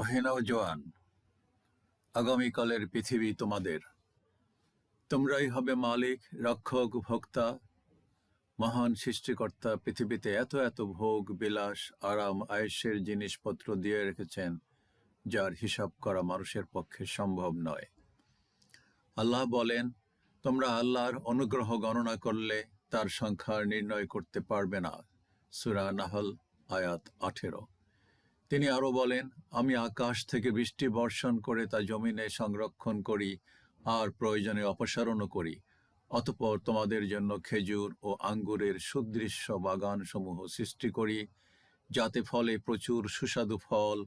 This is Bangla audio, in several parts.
ওহেনাও জোয়ান, আগামীকালের পৃথিবী তোমাদের। তোমরাই হবে মালিক, রক্ষক, ভোক্তা, মহান সৃষ্টিকর্তা পৃথিবীতে এত এত ভোগ, বিলাস, আরাম আয়েসের জিনিসপত্র দিয়ে রেখেছেন, যার হিসাব করা মানুষের পক্ষে সম্ভব নয়। আল্লাহ বলেন, তোমরা আল্লাহর অনুগ্রহ গণনা করলে তার সংখ্যা নির্ণয় করতে পারবে না। সুরা নাহল, আয়াত আঠেরো। তিনি আরও বলেন, আমি আকাশ থেকে বৃষ্টি বর্ষণ করে তা জমিনে সংরক্ষণ করি আর প্রয়োজনে অপসারণও করি। অতপর তোমাদের জন্য খেজুর ও আঙ্গুরের সুদৃশ্য বাগানসমূহ সৃষ্টি করি, যাতে ফলে প্রচুর সুস্বাদু ফল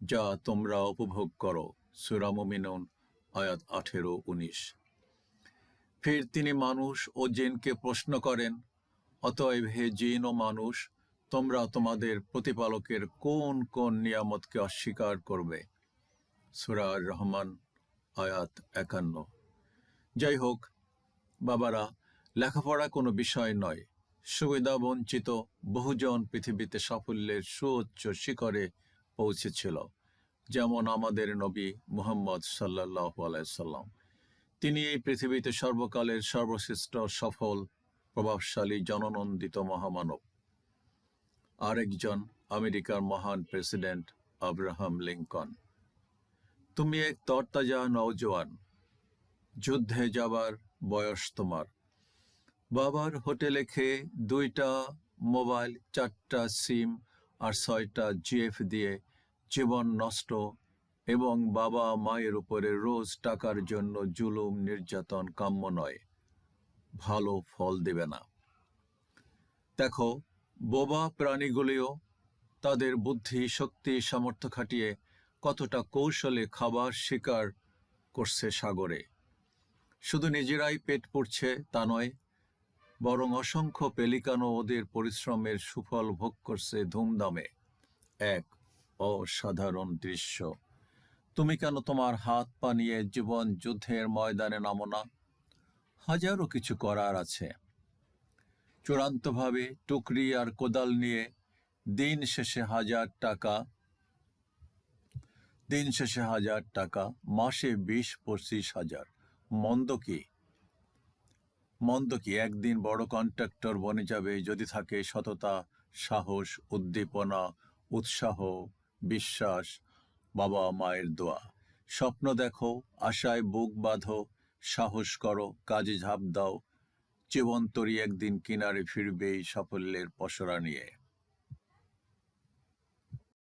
যা তোমরা উপভোগ করো। সুরামমিনুন আয়াত আঠেরো, উনিশ। ফের তিনি মানুষ ও জিনকে প্রশ্ন করেন, অতএব হে জিন ও মানুষ তোমরা তোমাদের প্রতিপালকের কোন কোন নিয়ামতকে অস্বীকার করবে? সুরার রহমান, আয়াত একান্ন। যাই হোক, বাবারা, লেখাপড়া কোনো বিষয় নয়। সুবিধা বঞ্চিত বহুজন পৃথিবীতে সাফল্যের সুউচ্চ শিখরে পৌঁছেছিল, যেমন আমাদের নবী মুহাম্মদ সাল্লাহ আলাইসাল্লাম তিনি এই পৃথিবীতে সর্বকালের সর্বশ্রেষ্ঠ, সফল, প্রভাবশালী, জননন্দিত মহামানব। আরেকজন আমেরিকার মহান প্রেসিডেন্ট আব্রাহাম লিঙ্কন। তুমি এক তরতাজা নওজোয়ান, যুদ্ধে যাবার বয়স তোমার। বাবার হোটেলে খেয়ে দুইটা মোবাইল, চারটা সিম আর ছয়টা জিএফ দিয়ে জীবন নষ্ট এবং বাবা মায়ের উপরে রোজ টাকার জন্য জুলুম, নির্যাতন, কাম্য নয়। ভালো ফল দেবে না। দেখো বোবা প্রাণীগুলিও তাদের বুদ্ধি, শক্তি, সামর্থ্য খাটিয়ে কতটা কৌশলে খাবার শিকার করছে সাগরে। শুধু নিজেরাই পেট পড়ছে তা নয়, বরং অসংখ্য পেলিকানও ওদের পরিশ্রমের সুফল ভোগ করছে ধুমধামে। এক অসাধারণ দৃশ্য। তুমি কেন তোমার হাত পা নিয়ে জীবন যুদ্ধের ময়দানে নামো না? হাজারো কিছু করার আছে। চূড়ান্তভাবে টুকরি আর কোদাল নিয়ে দিন শেষে হাজার টাকা, দিন শেষে হাজার টাকা, মাসে বিশ, পঁচিশ হাজার। মন্দ কি? মন্দ কি? একদিন বড় কন্ট্রাক্টর বনে যাবে, যদি থাকে সততা, সাহস, উদ্দীপনা, উৎসাহ, বিশ্বাস, বাবা মায়ের দোয়া। স্বপ্ন দেখো, আশায় বুক বাঁধো, সাহস করো, কাজে ঝাঁপ দাও জীবন তরি একদিন কিনারে ফিরবে এই সাফল্যের পসরা নিয়ে।